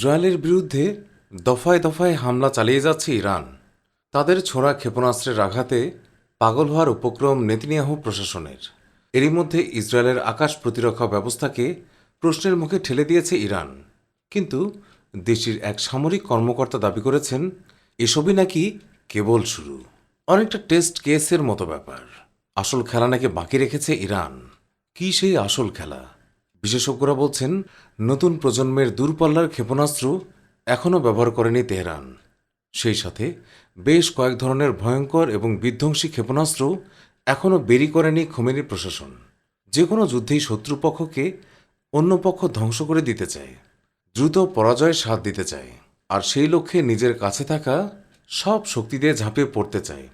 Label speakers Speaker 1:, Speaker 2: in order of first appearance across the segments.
Speaker 1: ইসরায়েলের বিরুদ্ধে দফায় দফায় হামলা চালিয়ে যাচ্ছে ইরান। তাদের ছোড়া ক্ষেপণাস্ত্রের আঘাতে পাগল হওয়ার উপক্রম নেতিনিয়াহু প্রশাসনের। এরই মধ্যে ইসরায়েলের আকাশ প্রতিরক্ষা ব্যবস্থাকে প্রশ্নের মুখে ঠেলে দিয়েছে ইরান। কিন্তু দেশটির এক সামরিক কর্মকর্তা দাবি করেছেন, এসবই নাকি কেবল শুরু। অনেকটা টেস্ট কেসের মতো ব্যাপার। আসল খেলা নাকি বাকি রেখেছে ইরান। কি সেই আসল খেলা? বিশেষজ্ঞরা বলছেন, নতুন প্রজন্মের দূরপাল্লার ক্ষেপণাস্ত্র এখনও ব্যবহার করেনি তেহরান। সেই সাথে বেশ কয়েক ধরনের ভয়ঙ্কর এবং বিধ্বংসী ক্ষেপণাস্ত্র এখনও বেরি করেনি খোমেনি প্রশাসন। যে কোনো যুদ্ধেই শত্রুপক্ষকে অন্য পক্ষ ধ্বংস করে দিতে চায়, দ্রুত পরাজয়ের স্বাদ দিতে চায়, আর সেই লক্ষ্যে নিজের কাছে থাকা সব শক্তি দিয়ে ঝাঁপিয়ে পড়তে চায়।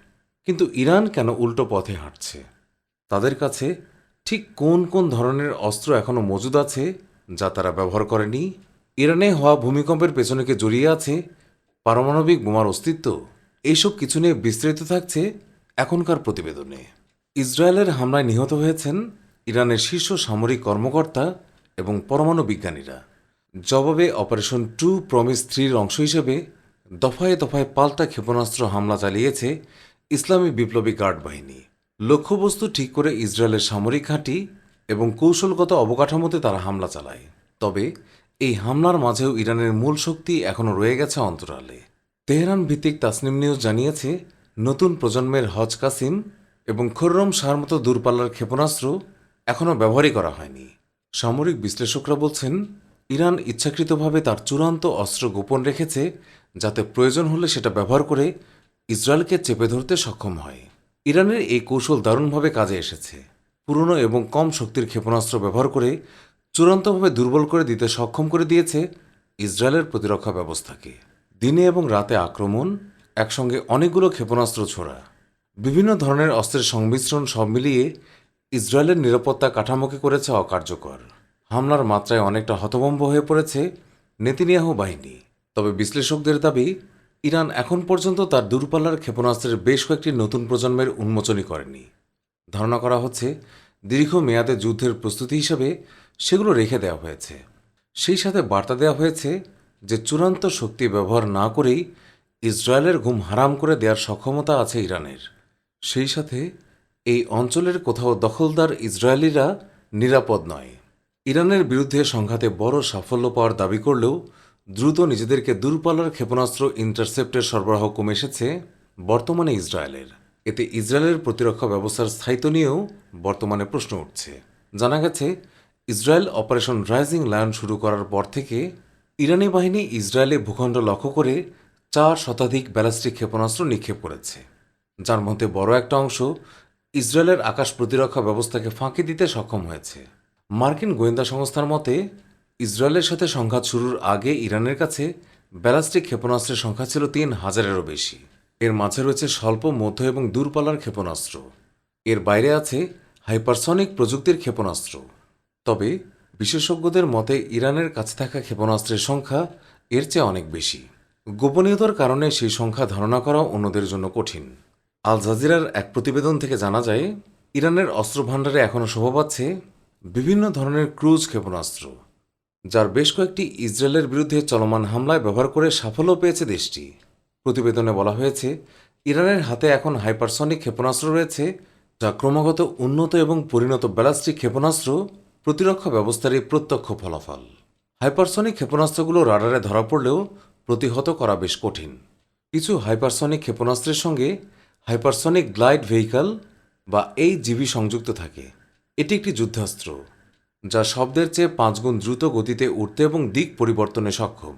Speaker 1: কিন্তু ইরান কেন উল্টো পথে হাঁটছে? তাদের কাছে ঠিক কোন কোন ধরনের অস্ত্র এখনও মজুদ আছে যা তারা ব্যবহার করেনি? ইরানে হওয়া ভূমিকম্পের পেছনে কি জড়িয়ে আছে? পারমাণবিক বোমার অস্তিত্ব? এইসব কিছু নিয়ে বিস্তারিত থাকছে এখনকার প্রতিবেদনে। ইসরায়েলের হামলায় নিহত হয়েছেন ইরানের শীর্ষ সামরিক কর্মকর্তা এবং পরমাণু বিজ্ঞানীরা। জবাবে অপারেশন টু প্রমিস থ্রির অংশ হিসেবে দফায় দফায় পাল্টা ক্ষেপণাস্ত্র হামলা চালিয়েছে ইসলামী বিপ্লবী গার্ড বাহিনী। লক্ষ্যবস্তু ঠিক করে ইসরায়েলের সামরিক ঘাঁটি এবং কৌশলগত অবকাঠামোতে তারা হামলা চালায়। তবে এই হামলার মাঝেও ইরানের মূল শক্তি এখনও রয়ে গেছে অন্তরালে। তেহরান ভিত্তিক তাসনিম নিউজ জানিয়েছে, নতুন প্রজন্মের হজ কাসিম এবং খুররম সার মতো দূরপাল্লার ক্ষেপণাস্ত্র এখনও ব্যবহারই করা হয়নি। সামরিক বিশ্লেষকরা বলছেন, ইরান ইচ্ছাকৃতভাবে তার চূড়ান্ত অস্ত্র গোপন রেখেছে যাতে প্রয়োজন হলে সেটা ব্যবহার করে ইসরায়েলকে চেপে ধরতে সক্ষম হয়। ইরানের এই কৌশল দারুণভাবে কাজে এসেছে। পুরনো এবং কম শক্তির ক্ষেপণাস্ত্র ব্যবহার করে চূড়ান্তভাবে দুর্বল করে দিতে সক্ষম করে দিয়েছে ইসরায়েলের প্রতিরক্ষা ব্যবস্থাকে। দিনে এবং রাতে আক্রমণ, একসঙ্গে অনেকগুলো ক্ষেপণাস্ত্র ছোড়া, বিভিন্ন ধরনের অস্ত্রের সংমিশ্রণ সব মিলিয়ে ইসরায়েলের নিরাপত্তা কাঠামোকে করেছে অকার্যকর। হামলার মাত্রায় অনেকটা হতভম্ব হয়ে পড়েছে নেতিনিয়াহু বাহিনী। তবে বিশ্লেষকদের দাবি ইরান এখন পর্যন্ত তার দূরপাল্লার ক্ষেপণাস্ত্রের বেশ কয়েকটি নতুন প্রজন্মের উন্মোচনই করেনি। ধারণা করা হচ্ছে, দীর্ঘ মেয়াদে যুদ্ধের প্রস্তুতি হিসেবে সেগুলো রেখে দেওয়া হয়েছে। সেই সাথে বার্তা দেওয়া হয়েছে যে চূড়ান্ত শক্তি ব্যবহার না করেই ইসরায়েলের ঘুম হারাম করে দেওয়ার সক্ষমতা আছে ইরানের। সেই সাথে এই অঞ্চলের কোথাও দখলদার ইসরায়েলিরা নিরাপদ নয়। ইরানের বিরুদ্ধে সংঘাতে বড় সাফল্য পাওয়ার দাবি করলেও দ্রুত নিজেদেরকে দূরপাল্লার ক্ষেপণাস্ত্র ইন্টারসেপ্টের সরবরাহ কমে এসেছে বর্তমানে ইসরায়েলের। এতে ইসরায়েলের প্রতিরক্ষা ব্যবস্থার স্থায়িত্ব নিয়েও বর্তমানে প্রশ্ন উঠছে। জানা গেছে, ইসরায়েল অপারেশন রাইজিং লায়ন শুরু করার পর থেকে ইরানি বাহিনী ইসরায়েলে ভূখণ্ড লক্ষ্য করে চার শতাধিক ব্যালাস্টিক ক্ষেপণাস্ত্র নিক্ষেপ করেছে। যার মধ্যে বড় একটা অংশ ইসরায়েলের আকাশ প্রতিরক্ষা ব্যবস্থাকে ফাঁকি দিতে সক্ষম হয়েছে। মার্কিন গোয়েন্দা সংস্থার মতে ইসরায়েলের সাথে সংঘাত শুরুর আগে ইরানের কাছে ব্যালাস্টিক ক্ষেপণাস্ত্রের সংখ্যা ছিল তিন হাজারেরও বেশি। এর মাঝে রয়েছে স্বল্প, মধ্য এবং দূরপাল্লার ক্ষেপণাস্ত্র। এর বাইরে আছে হাইপারসনিক প্রযুক্তির ক্ষেপণাস্ত্র। তবে বিশেষজ্ঞদের মতে ইরানের কাছে থাকা ক্ষেপণাস্ত্রের সংখ্যা এর চেয়ে অনেক বেশি। গোপনীয়তার কারণে সেই সংখ্যা ধারণা করা অন্যদের জন্য কঠিন। আল জাজিরার এক প্রতিবেদন থেকে জানা যায়, ইরানের অস্ত্র ভাণ্ডারে এখনও শোভা পাচ্ছে বিভিন্ন ধরনের ক্রুজ ক্ষেপণাস্ত্র। যার বেশ কয়েকটি ইসরায়েলের বিরুদ্ধে চলমান হামলায় ব্যবহার করে সাফল্য পেয়েছে দেশটি। প্রতিবেদনে বলা হয়েছে, ইরানের হাতে এখন হাইপারসনিক ক্ষেপণাস্ত্র রয়েছে, যা ক্রমাগত উন্নত এবং পরিণত ব্যালাস্টিক ক্ষেপণাস্ত্র প্রতিরক্ষা ব্যবস্থারই প্রত্যক্ষ ফলাফল। হাইপারসনিক ক্ষেপণাস্ত্রগুলো রাডারে ধরা পড়লেও প্রতিহত করা বেশ কঠিন। কিছু হাইপারসনিক ক্ষেপণাস্ত্রের সঙ্গে হাইপারসনিক গ্লাইড ভেহিকল বা এই জিবি সংযুক্ত থাকে। এটি একটি যুদ্ধাস্ত্র। যা শব্দের চেয়ে পাঁচগুণ দ্রুত গতিতে উঠতে এবং দিক পরিবর্তনে সক্ষম।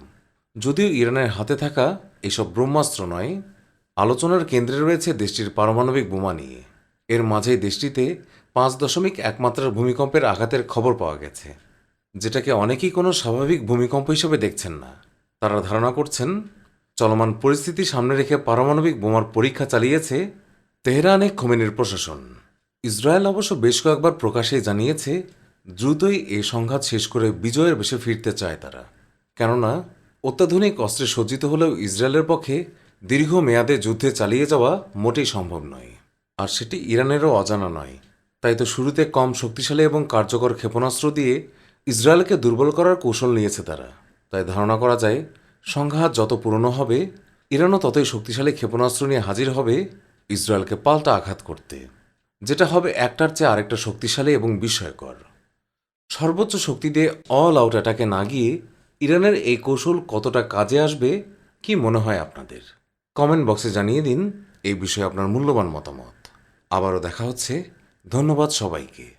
Speaker 1: যদিও ইরানের হাতে থাকা এসব ব্রহ্মাস্ত্র নয়, আলোচনার কেন্দ্রে রয়েছে দেশটির পারমাণবিক বোমা নিয়ে। এর মাঝেই দেশটিতে পাঁচ দশমিক একমাত্রার ভূমিকম্পের আঘাতের খবর পাওয়া গেছে। যেটাকে অনেকেই কোনো স্বাভাবিক ভূমিকম্প হিসেবে দেখছেন না। তারা ধারণা করছেন, চলমান পরিস্থিতি সামনে রেখে পারমাণবিক বোমার পরীক্ষা চালিয়েছে তেহরানে খোমেনির প্রশাসন। ইসরায়েল অবশ্য বেশ কয়েকবার প্রকাশ্যে জানিয়েছে দ্রুতই এই সংঘাত শেষ করে বিজয়ের বেশে ফিরতে চায় তারা। কেননা, অত্যাধুনিক অস্ত্রে সজ্জিত হলেও ইসরায়েলের পক্ষে দীর্ঘ মেয়াদে যুদ্ধে চালিয়ে যাওয়া মোটেই সম্ভব নয়। আর সেটি ইরানেরও অজানা নয়। তাই তো শুরুতে কম শক্তিশালী এবং কার্যকর ক্ষেপণাস্ত্র দিয়ে ইসরায়েলকে দুর্বল করার কৌশল নিয়েছে তারা। তাই ধারণা করা যায়, সংঘাত যত পুরনো হবে, ইরানও ততই শক্তিশালী ক্ষেপণাস্ত্র নিয়ে হাজির হবে ইসরায়েলকে পাল্টা আঘাত করতে। যেটা হবে একটার চেয়ে আরেকটা শক্তিশালী এবং বিস্ময়কর। সর্বোচ্চ শক্তিতে অল আউট অ্যাটাকে না গিয়ে ইরানের এই কৌশল কতটা কাজে আসবে, কি মনে হয় আপনাদের? কমেন্ট বক্সে জানিয়ে দিন, এই বিষয়ে আপনার মূল্যবান মতামত। আবারও দেখা হচ্ছে, ধন্যবাদ সবাইকে।